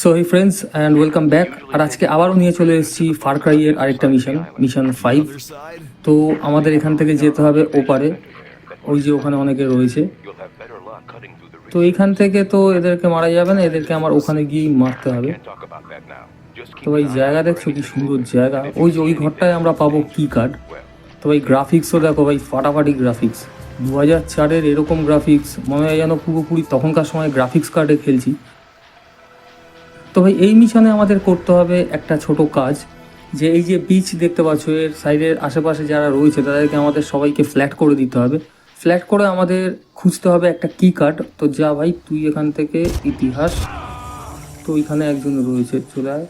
So hi friends and welcome back আর আজকে আবারও নিয়ে চলে এসেছি ফার ক্রাইয়ের আরেকটা মিশন মিশন ফাইভ তো আমাদের এখান থেকে যেতে হবে ওপারে, ওই যে ওখানে অনেকে রয়েছে। তো এইখান থেকে তো এদেরকে মারা যাবে না, এদেরকে আমার ওখানে গিয়েই মারতে হবে। তো ভাই, জায়গা দেখছ কি সুন্দর জায়গা। ওই যে ওই ঘরটায় আমরা পাবো কি কার্ড তো ভাই গ্রাফিক্সও দেখো ভাই, ফাটাফাটি গ্রাফিক্স দু হাজার চারের এরকম গ্রাফিক্স মনে হয় যেন পুরোপুরি তখনকার সময় গ্রাফিক্স কার্ডে খেলছি। তো ভাই এই মিশনে আমাদের করতে হবে একটা ছোট কাজ, যে এই যে বিচ দেখতে পাচ্ছ, এর সাইডের আশেপাশে যারা রয়েছে, তাদেরকে আমাদের সবাইকে ফ্ল্যাট করে দিতে হবে। ফ্ল্যাট করে আমাদের খুঁজতে হবে একটা কি কার্ড তো যা ভাই, তুই এখান থেকে ইতিহাস, তো ওইখানে একজন রয়েছে। চলে আয়,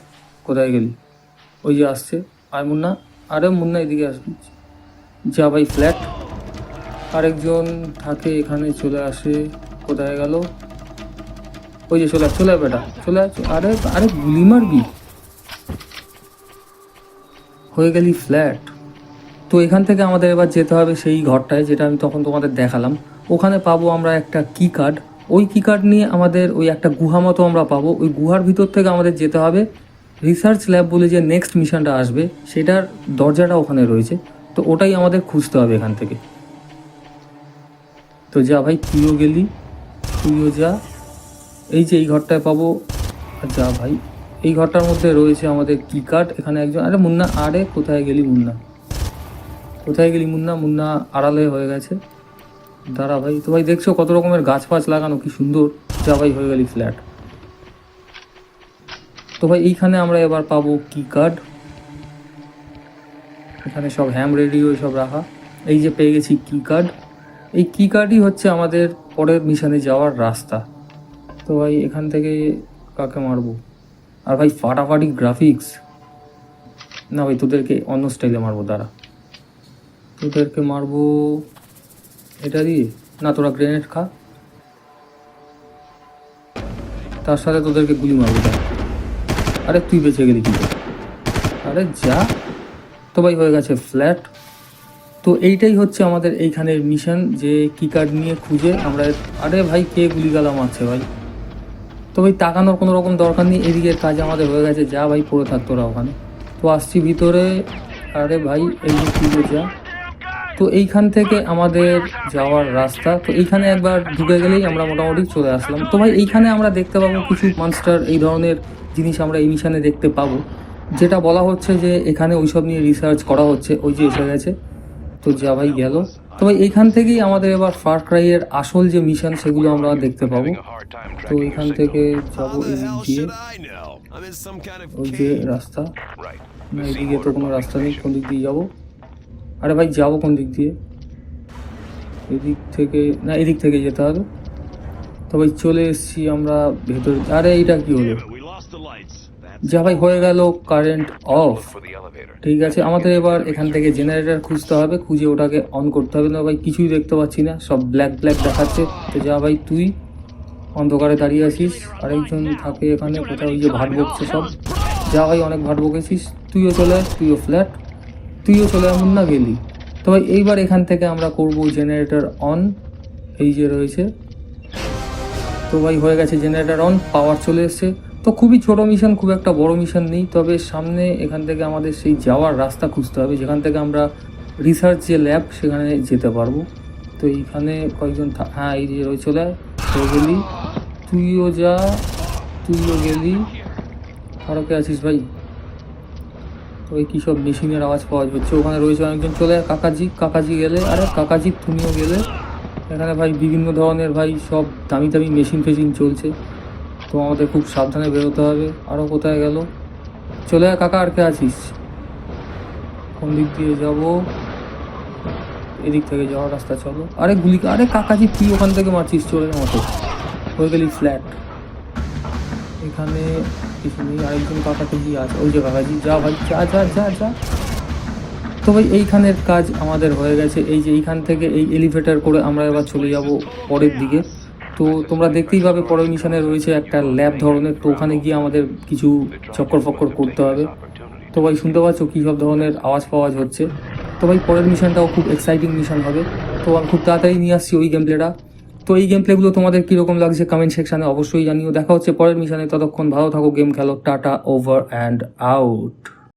কোথায় গেলি? ওই যে আসছে। আয় মুন্না। আরে মুন্না, এদিকে আসবি যা ভাই ফ্ল্যাট আরেকজন থাকে এখানে, চলে আসে। কোথায় গেল? ওই যে চলে চলে বেটা, চলে আরে আরে গুলি মারবি? হয়ে গেলি ফ্ল্যাট তো এখান থেকে আমাদের এবার যেতে হবে সেই ঘরটায়, যেটা আমি তখন তোমাদের দেখালাম। ওখানে পাবো আমরা একটা কি কার্ড ওই কি কার্ড নিয়ে আমাদের ওই একটা গুহা মতো আমরা পাবো। ওই গুহার ভিতর থেকে আমাদের যেতে হবে রিসার্চ ল্যাব বলে যে নেক্সট মিশনটা আসবে, সেটার দরজাটা ওখানে রয়েছে। তো ওটাই আমাদের খুঁজতে হবে এখান থেকে। তো যা ভাই, তুইও গেলি, তুইও যা। এই যে এই ঘরটায় পাবো। যা ভাই, এই ঘরটার মধ্যে রয়েছে আমাদের কি কার্ড এখানে একজন, আরে মুন্না, আরে কোথায় গেলি মুন্না? কোথায় গেলি মুন্না? মুন্না আড়ালে হয়ে গেছে। দাঁড়া ভাই, তো ভাই দেখছ কত রকমের গাছ ফাছ লাগানো, কি সুন্দর। যা ভাই হয়ে গেলি ফ্ল্যাট। তো ভাই এইখানে আমরা এবার পাবো কি কার্ড এখানে সব হ্যাম রেডিও সব রাখা। এই যে পেয়ে গেছি কি কার্ড এই কি কার্ডই হচ্ছে আমাদের পরের মিশনে যাওয়ার রাস্তা। তো ভাই এখান থেকে কাকে মারবো? আর ভাই ফাটাফাটি গ্রাফিক্স না ভাই, তোদেরকে অন্য স্টাইলে মারবো, দাঁড়া। তোদেরকে মারবো এটা দিয়ে? না, তোরা গ্রেনেড খা। তার সাথে তোদেরকে গুলি মারবো আরে, তুই বেঁচে গেলি কি আরে, যা। তো ভাই, হয়ে গেছে ফ্ল্যাট তো এইটাই হচ্ছে আমাদের এইখানের মিশন যে কি কার্ড নিয়ে খুঁজে আমরা আরে ভাই, কে গুলি গালা মারছে ভাই? তো ভাই তাকানোর কোনো রকম দরকার নেই এদিকের কাজ আমাদের হয়ে গেছে, যা ভাই পড়ে থাকতো ওরা ওখানে। তো আসছি ভিতরে, আরে ভাই, এই যে কি যা তো এইখান থেকে আমাদের যাওয়ার রাস্তা, তো এইখানে একবার ঢুকে গেলেই আমরা মোটামুটি চলে আসলাম। তো ভাই এইখানে আমরা দেখতে পাবো কিছু মনস্টার এই ধরনের জিনিস আমরা এই মিশনে দেখতে পাবো। যেটা বলা হচ্ছে যে এখানে ওইসব নিয়ে রিসার্চ করা হচ্ছে, ওই যে এসে গেছে। তো যা ভাই গেল। তো ভাই এইখান থেকেই আমাদের এবার ফার ক্রাইয়ের আসল যে মিশন সেগুলো আমরা দেখতে পাবো। তো এখান থেকে যাব ওই যে রাস্তা। না, এদিকে তো কোনো রাস্তা নেই, কোন দিক দিয়ে যাব? আরে ভাই, যাব কোন দিক দিয়ে? এদিক থেকে, না, এদিক থেকে যেতে হবে। তো ভাই চলে এসেছি আমরা ভেতরে। আরে, এইটা কি হলো? যা ভাই হয়ে গেল কারেন্ট অফ. ঠিক আছে আমাদের এবার এখান থেকে জেনারেটর খুঁজতে হবে খুঁজে ওটাকে অন করতে হবে। না ভাই কিছুই দেখতে পাচ্ছি না সব ব্ল্যাক ব্ল্যাক দেখাচ্ছে। তো যা ভাই তুই অন্ধকারে দাঁড়িয়ে আছিস আরেকজন থাকে এখানে কোথাও ওই যে ভাট বকছে সব। যা ভাই অনেক ভাট বকেছিস তুইও চলে আস তুইও ফ্ল্যাট তুইও চলে এমন না গেলি। তো ভাই এইবার এখান থেকে আমরা করব জেনারেটর অন এই যে রয়েছে। তো ভাই হয়ে গেছে জেনারেটর অন পাওয়ার চলে এসছে। তো খুবই ছোট মিশন খুব একটা বড় মিশন নেই। তবে সামনে এখান থেকে আমাদের সেই যাওয়ার রাস্তা খুঁজতে হবে। যেখান থেকে আমরা রিসার্চ যে ল্যাব সেখানে যেতে পারব। তো এইখানে কয়েকজন হ্যাঁ এই যে রয়ে চলে আয়, হয়ে গেলি। তুইও যা তুইও গেলি। আরও কে আছিস ভাই? তো এই কী সব মেশিনের আওয়াজ পাওয়া যাচ্ছে। ওখানে রয়েছে অনেকজন। চলে কাকাজি কাকাজি গেলে। আরে কাকাজি তুমিও গেলে। এখানে ভাই বিভিন্ন ধরনের ভাই সব দামি দামি মেশিন ফেশিন চলছে। তো আমাদের খুব সাবধানে বেরোতে হবে। আরও কোথায় গেল? চলে কাকা, আর কে আছিস? কোন দিক দিয়ে যাব? এদিক থেকে যাওয়ার রাস্তা, চলো। আরে গুলি, আরে কাকাজি তুই ওখান থেকে মারছিস? চলে না মতো হয়ে গেলি ফ্ল্যাট এখানে কিছু নেই, আরেকজন কাকাজি আছে। ওই যে কাকাজি যা ভাই, যা যা যা যা। তো ভাই, এইখানের কাজ আমাদের হয়ে গেছে। এই যে এইখান থেকে এই এলিভেটার করে আমরা এবার চলে যাব পরের দিকে। তো তোমরা দেখতেই পাবে পরের মিশনে রয়েছে একটা ল্যাব ধরনের, তো ওখানে গিয়ে আমাদের কিছু চক্কর ফক্কর করতে হবে। তো ভাই, শুনতে পাচ্ছ কী সব ধরনের আওয়াজ ফাওয়াজ হচ্ছে? তো ভাই, পরের মিশনটাও খুব এক্সাইটিং মিশন হবে। তো আমি খুব তাড়াতাড়ি নিয়ে আসছি ওই গেম প্লেটা তো এই গেম প্লেগুলো তোমাদের কীরকম লাগছে কমেন্ট সেকশানে অবশ্যই জানিও। দেখা হচ্ছে পরের মিশনে ততক্ষণ ভালো থাকো গেম খেলো, টাটা ওভার অ্যান্ড আউট